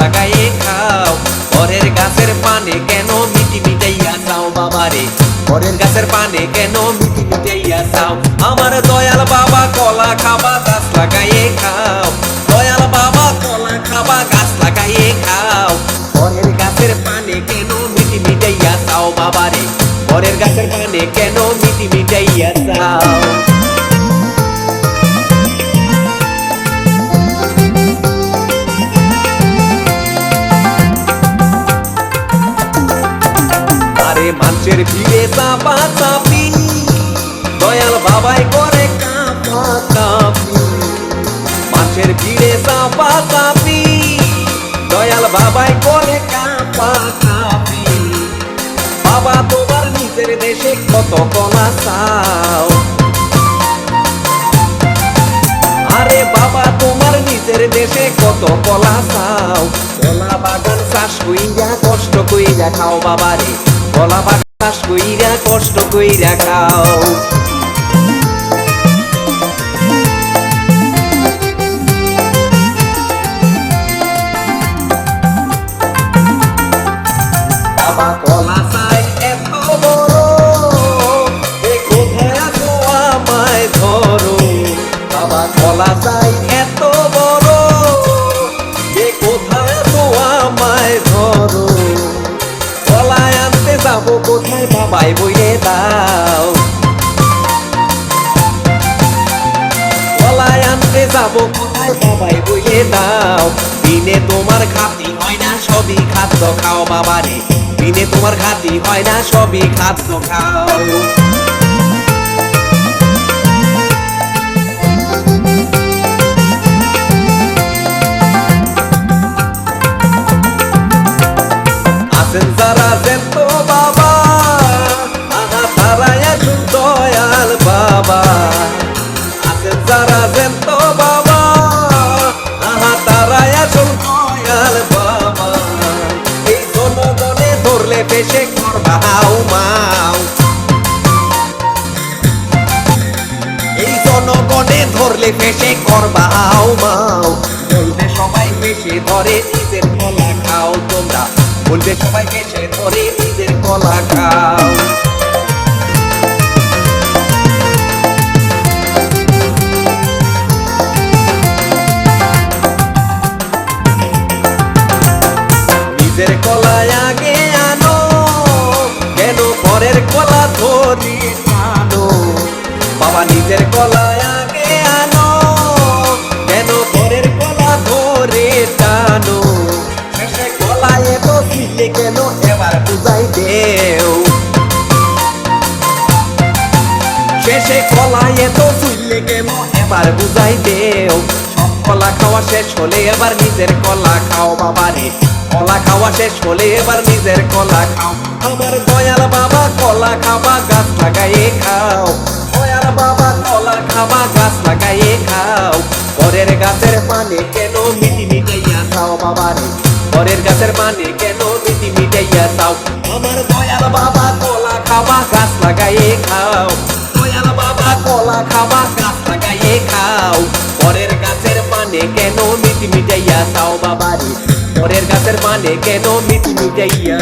লাগাইয়ে খাও। পরের গাছের পানে কেন মিটি মিটাইয়া চাও বাবারে? পরের গাছের পানে কেন মিটি মিটাইয়া চাও আমার দয়াল বাবা কলা খাবা, গাছ লাগাইয়ে খাও। দয়াল বাবা কলা খাবা, গাছ লাগাইয়ে খাও। পরের গাছের পানে কেন মিটি মিটাইয়া চাও বাবারে? পরের গাছের পানে কেন মিটি মিটাইয়া চাও মানুষের ভিড়ে চাপা চাপি। দয়াল বাবাই করে কাপা কাপি। মানুষের ভিড়ে চাপা চাপি। দয়াল বাবাই করে কাপা কাপি। বাবা তোমার নিজের দেশে কত কলা চাও। আরে বাবা তোমার নিজের দেশে কত কলা চাও। কলা বাগান চাষ কইরা, কষ্ট কইরা খাও বাবারে। কলা বাতাস কইরা কষ্ট কইরা খাও। কোথায় বাবাই বইলে দাও। কলায় আনতে যাব কোথায় বাবাই দাও। দিনে তোমার খাতি হয় না, সবই খাদ্য খাও বাবারে। দিনে তোমার খাতি হয় না, সবই খাদ্য খাও। এই জনগণে ধরলে পেশে করবা হাউ জনগণে ধরলে পেশে করবা হাউ মাও বলবে সবাই পেশে ধরে নিজের কলা খাও তোমরা। বলবে সবাই পেশে ধরে নিজের কলা খাও। দেও শেষে কলায় তো চুললে কেন এবার বুঝাই দেও। সব কলা খাওয়া শেষ হলে এবার নিজের কলা খাও বাবারে। কলা খাওয়া শেষ হলে এবার নিজের কলা খাও। আমার দয়াল বাবা কলা খাবা, গাছ লাগাইয়ে খাও। দয়াল বাবা কলা খাবা, গাছ লাগাইয়ে খাও। পরের গাছের পানে কেন মিটি মিটাইয়া খাও বাবারে? পরের গাছের পানে কেন মিটি মিটাইয়া খাও আমার দয়াল বাবা, কলা খাবা, গাছ লাগাইয়ে খাও। দয়াল বাবা, কলা খাবা, গাছ লাগাইয়ে খাও। পরের গাছের পানে কেন মিটি মিটাইয়া খাও বাবারি? পরের গাছের পানে কেন মিটি মিটাইয়া